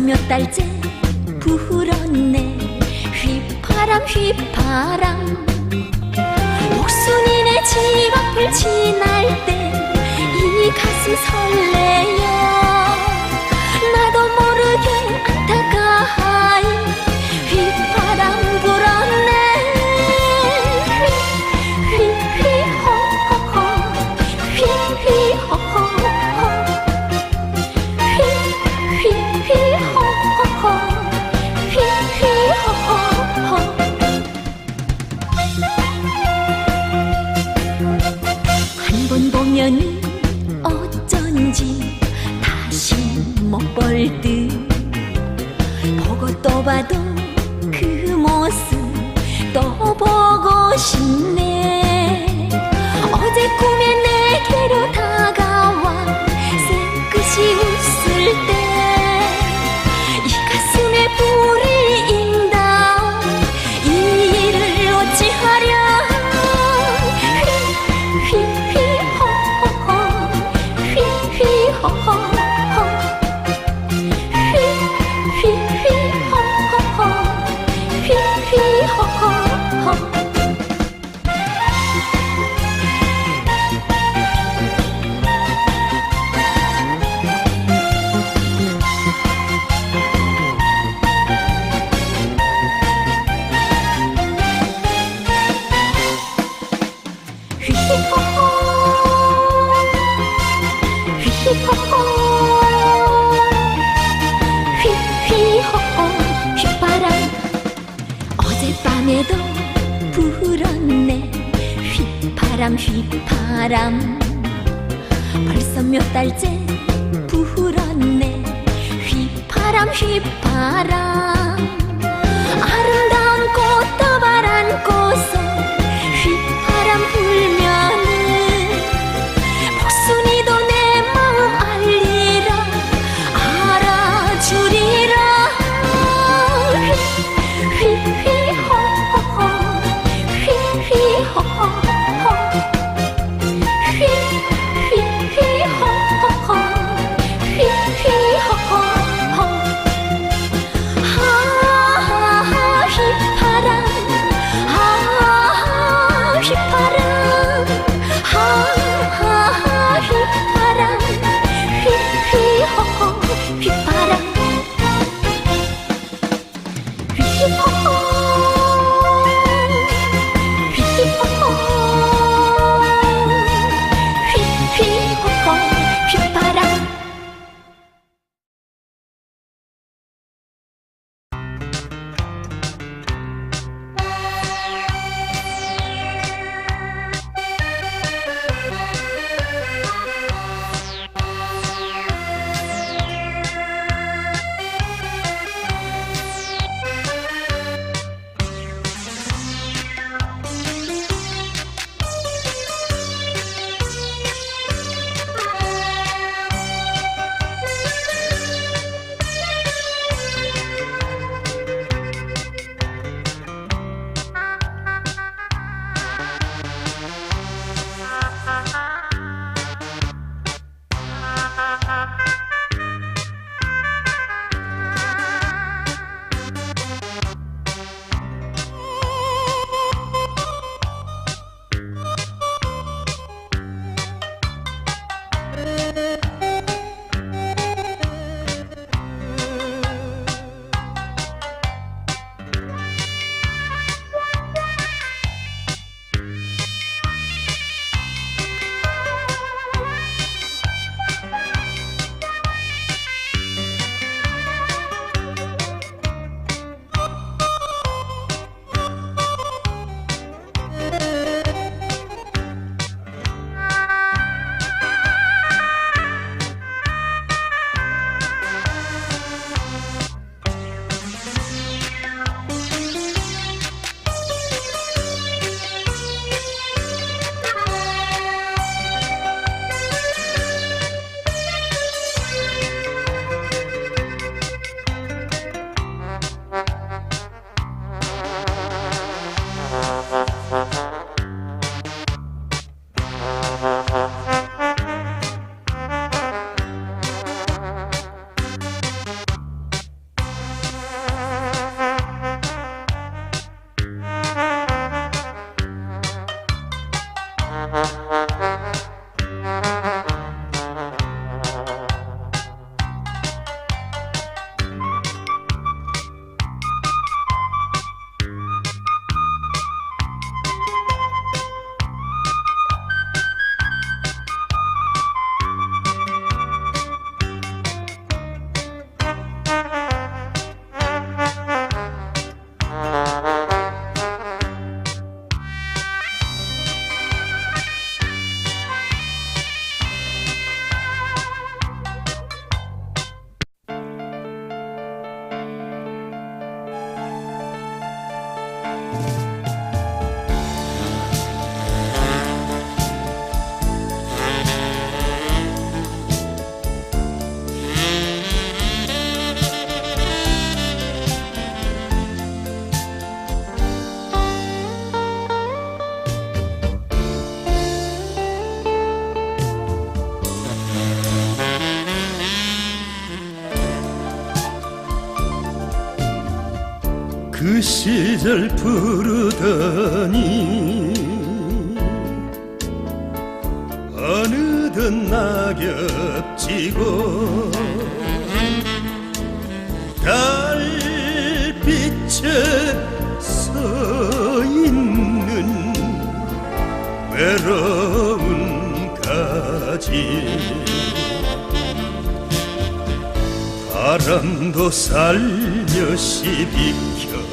몇 달째 부풀었네. 휘파람 휘파람. 목순이네 집 앞을 지날 때 이 가슴 설레요. 나도 모르게 번 보면 어쩐지 다시 못볼 듯. 보고 또 봐도 그 모습 또 보고 싶네. 바람 휘파람. 벌써 몇 달째 네. 불었네. 휘파람 휘파람. you. 시절 부르더니 어느덧 낙엽 지고 달빛에 서 있는 외로운 가지. 바람도 살며시 비켜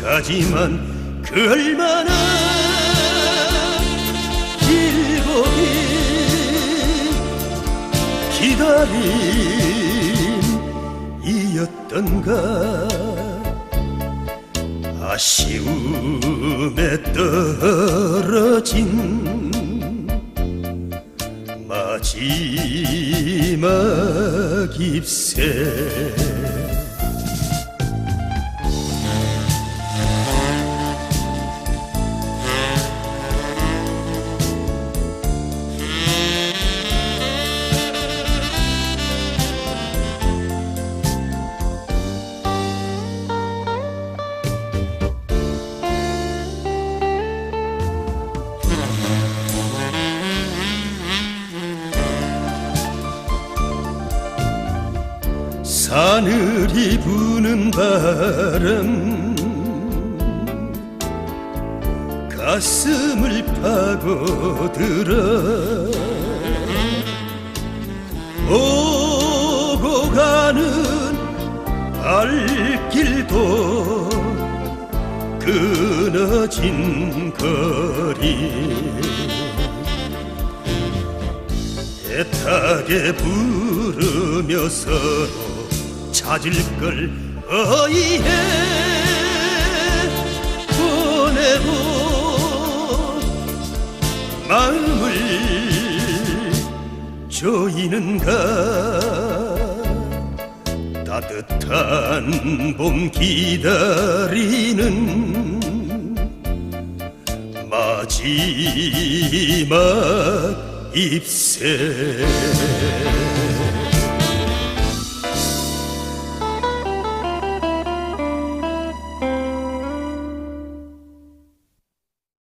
가지만 그 얼마나 길고 긴 기다림이었던가? 아쉬움에 떨어진 마지막 잎새 사늘이 부는 바람 가슴을 파고들어 오고 가는 발길도 끊어진 거리. 애타게 부르며 서로 찾을 걸 어이해. 보내고 마음을 조이는가 따뜻한 봄 기다리는 마지막 잎새